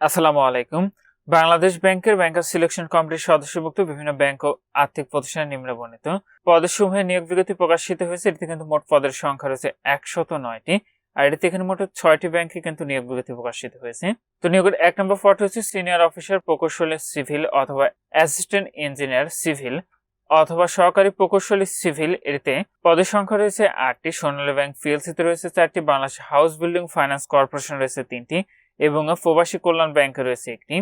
আসসালামু আলাইকুম। বাংলাদেশ ব্যাংকের ব্যাংকার সিলেকশন কমিটির সদস্যভুক্ত বিভিন্ন ব্যাংক ও আর্থিক প্রতিষ্ঠান নিম্নে বর্ণিত। পদসমূহে নিয়োগ বিজ্ঞপ্তি প্রকাশিত হয়েছে, এটিতে কিন্তু মোট পদের সংখ্যা রয়েছে একশত নয়টি, আর এটিতে এখানে মোট ছয়টি ব্যাংকে কিন্তু নিয়োগ বিজ্ঞপ্তি প্রকাশিত হয়েছে। তো নিয়োগের এক নম্বর পদ হচ্ছে সিনিয়র অফিসার প্রকৌশলী সিভিল অথবা অ্যাসিস্ট্যান্ট ইঞ্জিনিয়ার সিভিল অথবা সহকারী প্রকৌশলী সিভিল এটিতে পদের সংখ্যা রয়েছে আটটি সোনালী ব্যাংক পিএলসিতে রয়েছে চারটি, Bangladesh house building finance corporation রয়েছে তিনটি এবং প্রবাসী কল্যাণ ব্যাংকে রয়েছে একটি।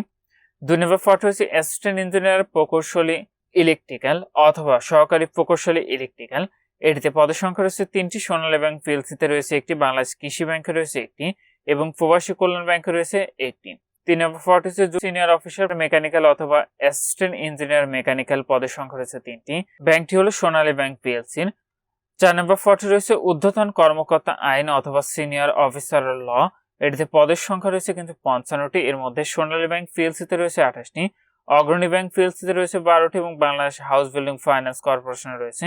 দুই নম্বর পদ রয়েছে অ্যাসিস্ট্যান্ট ইঞ্জিনিয়ার প্রকৌশলী ইলেকট্রিক্যাল অথবা সহকারী প্রকৌশলী ইলেকট্রিক্যাল এটিতে পদের সংখ্যা রয়েছে তিনটি, সোনালী ব্যাংক পিএলসিতে রয়েছে একটি, বাংলাদেশ কৃষি ব্যাংকে রয়েছে একটি এবং প্রবাসী কল্যাণ ব্যাংকে রয়েছে একটি। তিন নম্বর পদ হচ্ছে সিনিয়র অফিসার মেকানিক্যাল অথবা অ্যাসিস্ট্যান্ট ইঞ্জিনিয়ার মেকানিক্যাল পদের সংখ্যা রয়েছে তিনটি। ব্যাংকটি হলো সোনালী ব্যাংক পিএলসির চার নম্বর পদে রয়েছে ঊর্ধ্বতন কর্মকর্তা আইন অথবা সিনিয়র অফিসার ল এটিতে পদের সংখ্যা রয়েছে কিন্তু পঞ্চান্নটি। এর মধ্যে সোনালী ব্যাংক পিএলসিতে রয়েছে আঠাশটি, অগ্রণী ব্যাংক পিএলসিতে রয়েছে বারোটি এবং বাংলাদেশ হাউস বিল্ডিং ফাইন্যান্স কর্পোরেশনে রয়েছে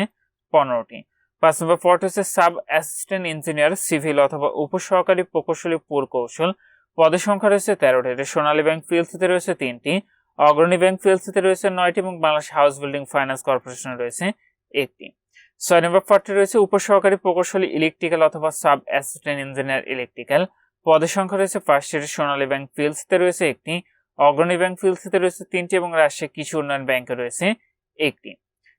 পনেরোটি। পাঁচ নম্বর পদ হচ্ছে সাব অ্যাসিস্ট্যান্ট ইঞ্জিনিয়ার, সিভিল অথবা উপসহকারী প্রকৌশলী পুরকৌশল পদের সংখ্যা রয়েছে তেরোটি। এটি সোনালী ব্যাংক পিএলসিতে রয়েছে তিনটি, অগ্রণী ব্যাংক পিএলসিতে রয়েছে নয়টি এবং বাংলাদেশ হাউস বিল্ডিং ফাইন্যান্স কর্পোরেশনে রয়েছে একটি। ছয় নম্বর পদটি রয়েছে উপসহকারী প্রকৌশলী ইলেকট্রিক্যাল অথবা সাব অ্যাসিস্ট্যান্ট ইঞ্জিনিয়ার ইলেকট্রিক্যাল। পদের সংখ্যা রয়েছে পাঁচটি সোনালী ব্যাংক পিএলসিতে রয়েছে একটি, অগ্রণী ব্যাংক পিএলসিতে রয়েছে তিনটি এবং রাজশাহী কৃষি উন্নয়ন ব্যাংকে রয়েছে একটি।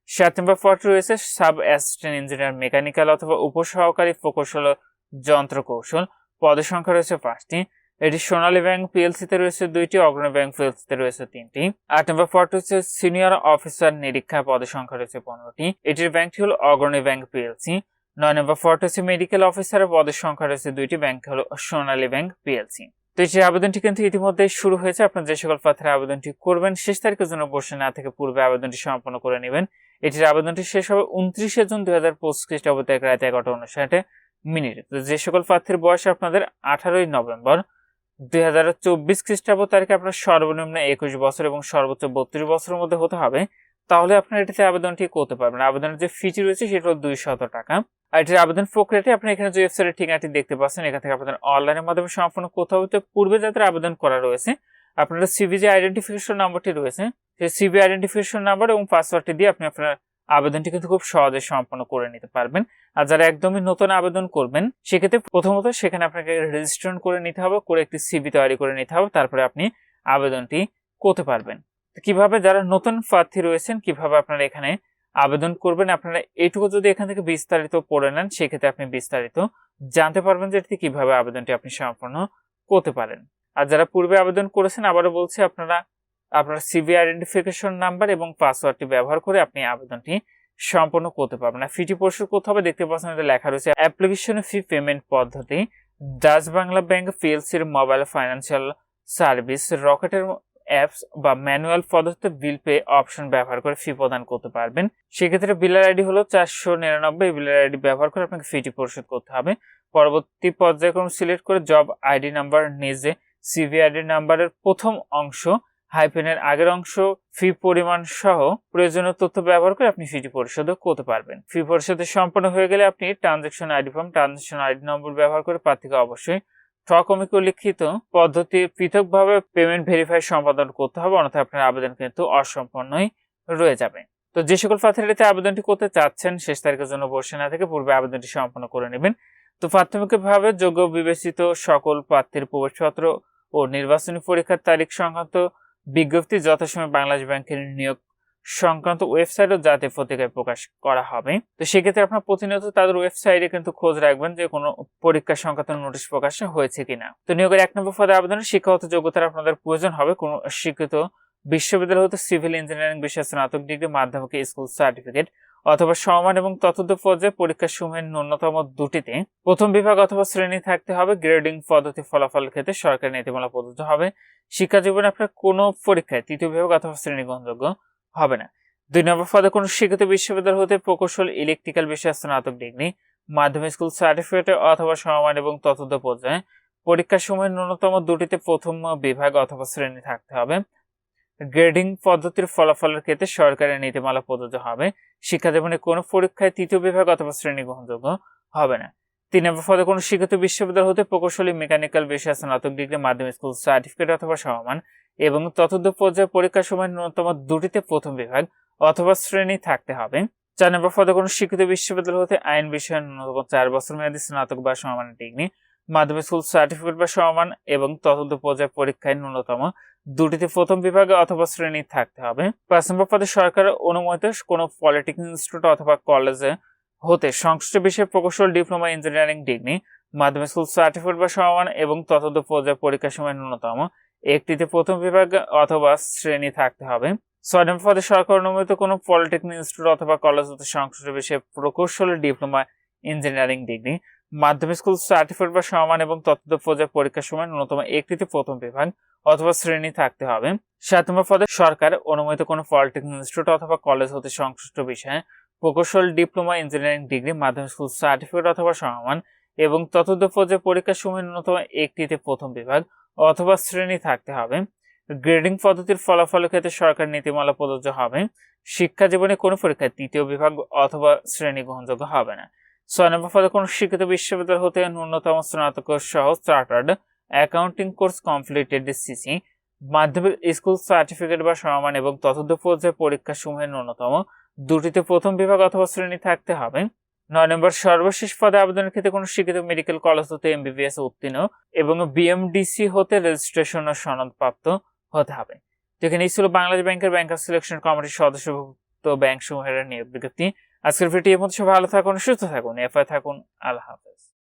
সাত নম্বর পদটি রয়েছে সাব অ্যাসিস্ট্যান্ট ইঞ্জিনিয়ার মেকানিক্যাল অথবা উপসহকারী প্রকৌশল যন্ত্র কৌশল। পদের সংখ্যা রয়েছে পাঁচটি। এটি সোনালী ব্যাংক পিএলসিতে রয়েছে দুইটি, অগ্রণী ব্যাংক পিএলসিতে রয়েছে তিনটি। আট নম্বর পদটি হচ্ছে সিনিয়র অফিসার নিরীক্ষা পদের সংখ্যা রয়েছে পনেরোটি। এটির ব্যাংকটি হল অগ্রণী ব্যাংক পিএলসি নয় নম্বর হচ্ছে মেডিকেল অফিসারের পদের সংখ্যা রয়েছে দুইটি ব্যাংক হলো সোনালী ব্যাংক পিএলসি তো এই আবেদনটি কিন্তু ইতিমধ্যে শুরু হয়েছে, আপনার যে সকল প্রার্থীরা আবেদনটি করবেন, শেষ তারিখের জন্য বসে না থেকে পূর্বে আবেদনটি সম্পন্ন করে নেবেন। এটির আবেদনটি শেষ হবে উনত্রিশে জুন দুই হাজার পঁচিশ খ্রিস্টাব্দ তারিখ রাত এগারোটা উনষাটে মিনিট। তো যে সকল প্রার্থীর বয়স আপনাদের আঠারোই নভেম্বর দুই হাজার চব্বিশ খ্রিস্টাব্দ তারিখে আপনার সর্বনিম্ন একুশ বছর এবং সর্বোচ্চ বত্রিশ বছরের মধ্যে হতে হবে। তাহলে আপনার এটিতে আবেদনটি করতে পারবেন। আবেদনের যে ফিটি রয়েছে সেটা হলো দুইশত টাকা। আর এটির আবেদন প্রক্রিয়াটি আপনি এখানে যে ওয়েবসাইটের ঠিকানাটি দেখতে পাচ্ছেন, এখান থেকে আপনাদের অনলাইনের মাধ্যমে সম্পূর্ণ কোথাও হতে পূর্বে যাদের আবেদন করা রয়েছে আপনার সিবি যে আইডেন্টিফিকেশন নাম্বারটি রয়েছে, সেই সিবি আইডেন্টিফিকেশন নাম্বার এবং পাসওয়ার্ডটি দিয়ে আপনি আপনার আবেদনটি কিন্তু খুব সহজে সম্পন্ন করে নিতে পারবেন। আর যারা একদমই নতুন আবেদন করবেন, সেক্ষেত্রে প্রথমত সেখানে আপনাকে রেজিস্ট্রেশন করে নিতে হবে, করে একটি সিবি তৈরি করে নিতে হবে, তারপরে আপনি আবেদনটি করতে পারবেন। কীভাবে যারা নতুন প্রার্থী রয়েছেন, কীভাবে আপনারা এখানে আবেদন করবেন, আপনারা এটুকু যদি এখান থেকে বিস্তারিত পড়ে নেন, সেক্ষেত্রে আপনি বিস্তারিত জানতে পারবেন যে এটি কীভাবে আবেদনটি আপনি সম্পন্ন করতে পারেন। আর যারা পূর্বে আবেদন করেছেন, আবারও বলছি, আপনারা, আপনার সিবি আইডেন্টিফিকেশন নাম্বার এবং পাসওয়ার্ডটি ব্যবহার করে আপনি আবেদনটি সম্পন্ন করতে পারবেন। আর ফিটি পরিশোধ করতে হবে, দেখতে পাচ্ছেন এটা লেখা রয়েছে অ্যাপ্লিকেশন ফি পেমেন্ট পদ্ধতি, ডাচ বাংলা ব্যাংক পিএলসির মোবাইল ফাইন্যান্সিয়াল সার্ভিস রকেটের অ্যাপস বা ম্যানুয়াল পদ্ধতিতে বিল পে অপশন ব্যবহার করে ফি প্রদান করতে পারবেন। সেক্ষেত্রে বিলের আইডি হলো চারশো নিরানব্বই। বিলের আইডি ব্যবহার করে আপনাকে ফিটি পরিশোধ করতে হবে। পরবর্তী পর্যায়ক্রম সিলেক্ট করে জব আইডি নাম্বার নিজে সিভি আইডি নাম্বারের প্রথম অংশ হাইপেনের আগের অংশ ফি পরিমাণ সহ প্রয়োজনীয় তথ্য ব্যবহার করে আপনি ফিটি পরিশোধও করতে পারবেন। ফি পরিশোধ সম্পন্ন হয়ে গেলে আপনি transaction ID form transaction ID number ব্যবহার করে প্রার্থীকে অবশ্যই স্বকমিক লিখিত পদ্ধতি পৃথকভাবে পেমেন্ট ভেরিফাই সম্পাদন করতে হবে, অন্যথায় আপনার আবেদন কিন্তু অসম্পন্নই রয়ে যাবে। তো যে সকল প্রার্থীরা আবেদনটি করতে চাচ্ছেন, শেষ তারিখের জন্য বসে না থেকে পূর্বে আবেদনটি সম্পন্ন করে নেবেন। তো প্রাথমিকভাবে যোগ্য বিবেচিত সকল প্রার্থীর প্রবেশপত্র ও নির্বাচনী পরীক্ষার তারিখ সংক্রান্ত বিজ্ঞপ্তি যথাসময় বাংলাদেশ ব্যাংকের নিয়োগ সংক্রান্ত ওয়েবসাইটও জাতীয় পত্রিকায় প্রকাশ করা হবে। তো সেক্ষেত্রে আপনার প্রতিনিয়ত তাদের ওয়েবসাইটে কিন্তু খোঁজ রাখবেন যে কোনো পরীক্ষা সংক্রান্ত নোটিশ প্রকাশ হয়েছে কিনা। তো নিয়োগের এক নম্বর পদে আবেদনের শিক্ষাগত যোগ্যতার আপনাদের প্রয়োজন হবে। কোনো শিক্ষিত বিশ্ববিদ্যালয় হতে সিভিল ইঞ্জিনিয়ারিং বিষয়ে স্নাতক ডিগ্রি মাধ্যমিক স্কুল সার্টিফিকেট অথবা সমান এবং ততদ পর্যায়ে পরীক্ষা সময়ের ন্যূনতম দুটিতে প্রথম বিভাগ অথবা শ্রেণি থাকতে হবে। গ্রেডিং পদ্ধতি ফলাফল ক্ষেত্রে সরকারি নীতিমালা প্রযোজ্য হবে। শিক্ষা জীবনে আপনার কোনো পরীক্ষায় তৃতীয় বিভাগ অথবা শ্রেণি গ্রহণযোগ্য হবে না। দুই নম্বর পদে কোনো শিক্ষিত বিশ্ববিদ্যালয় হতে প্রকৌশল ইলেকট্রিক্যাল বিষয়ে স্নাতক ডিগ্রি, মাধ্যমিক স্কুল সার্টিফিকেট অথবা সমান এবং ততদ পর্যায়ে। পরীক্ষা সময়ের ন্যূনতম দুটিতে প্রথম বিভাগ অথবা শ্রেণি থাকতে হবে। গ্রেডিং পদ্ধতির ফলাফলের ক্ষেত্রে সরকারের নীতিমালা প্রযোজ্য হবে। শিক্ষা জীবনে কোনো পরীক্ষায় তৃতীয় বিভাগ অথবা শ্রেণি গ্রহণযোগ্য হবে না। তিন নম্বর পদে কোনো শিক্ষিত বিশ্ববিদ্যালয় হতে প্রকৌশলী মেকানিক্যাল বিষয়ে স্নাতক ডিগ্রি, মাধ্যমিক স্কুল সার্টিফিকেট অথবা সমমান। এবং ততদ পর্যায়ে পরীক্ষার সময় ন্যূনতম দুটিতে প্রথম বিভাগ অথবা শ্রেণি থাকতে হবে। চার নম্বর পদে কোনো শিক্ষিত বিশ্ববিদ্যালয় হতে আইন বিষয়ে ন্যূনতম চার বছর মেয়াদী স্নাতক বা সমানের ডিগ্রি, মাধ্যমিক স্কুল সার্টিফিকেট বা সমান এবং তদন্ত পর্যায়ে পরীক্ষায় ন্যূনতম দুটিতে প্রথম বিভাগে অথবা শ্রেণি থাকতে হবে। পাঁচ নম্বর পদে সরকারের অনুমোদিত কোনো পলিটেকনিক ইনস্টিটিউট অথবা কলেজে হতে সংশ্লিষ্ট বিষয়ে প্রকৌশল, ডিপ্লোমা, ইঞ্জিনিয়ারিং ডিগ্রি, মাধ্যমিক স্কুল সার্টিফিকেট বা সমান এবং ততদ পর্যায়ে পরীক্ষার সময় ন্যূনতম একটিতে প্রথম বিভাগ অথবা শ্রেণি থাকতে হবে। ছয় নম্বর পদে সরকার অনুমোদিত কোনো পলিটেকনিক ইনস্টিটিউট অথবা কলেজ হতে সংশ্লিষ্ট বিষয়ে প্রকৌশল, ডিপ্লোমা, ইঞ্জিনিয়ারিং ডিগ্রি, মাধ্যমিক স্কুল সার্টিফিকেট বা সমান এবং ততদ পর্যায়ে পরীক্ষার সময় ন্যূনতম একটিতে প্রথম বিভাগ অথবা শ্রেণি থাকতে হবে। সাত নম্বর পদে সরকার অনুমোদিত কোনো পলিটেকনিক ইনস্টিটিউট অথবা কলেজ হতে সংশ্লিষ্ট বিষয়ে প্রকৌশল, ডিপ্লোমা, ইঞ্জিনিয়ারিং ডিগ্রি, মাধ্যমিক স্কুল সার্টিফিকেট অথবা সমান এবং ততদ পর্যায়ে পরীক্ষার সময় ন্যূনতম একটিতে প্রথম বিভাগ অথবা শ্রেণি থাকতে হবে। গ্রেডিং পদ্ধতির ফলাফলের ক্ষেত্রে সরকার নীতিমালা প্রযোজ্য হবে। শিক্ষা জীবনে কোনো পরীক্ষায় তৃতীয় বিভাগ অথবা শ্রেণি গ্রহণযোগ্য হবে না। ছয় নম্বর পদে কোনো শিক্ষিত বিশ্ববিদ্যালয় হতে ন্যূনতম স্নাতক সহ chartered accounting course completed CC. মাধ্যমিক স্কুল সার্টিফিকেট বা সমান এবং ততদ পর্যায়ে পরীক্ষা সমূহের ন্যূনতম। দুটিতে প্রথম বিভাগ অথবা শ্রেণি থাকতে হবে। নয় নম্বর, সর্বশেষ পদে আবেদনের ক্ষেত্রে কোনো শিক্ষিত মেডিকেল কলেজ হতে এমবিবিএস উত্তীর্ণ এবং বিএমডিসি হতে রেজিস্ট্রেশন ও সনদপ্রাপ্ত হতে হবে। যেখানে এই ছিল বাংলাদেশ ব্যাংকের ব্যাংকার সিলেকশন কমিটির সদস্যভুক্ত ব্যাংক সমূহের নিয়োগ বিজ্ঞপ্তি। আজকের ভিডিও মধ্যে ভালো থাকুন, সুস্থ থাকুন, এফআই থাকুন। আল্লাহ হাফেজ।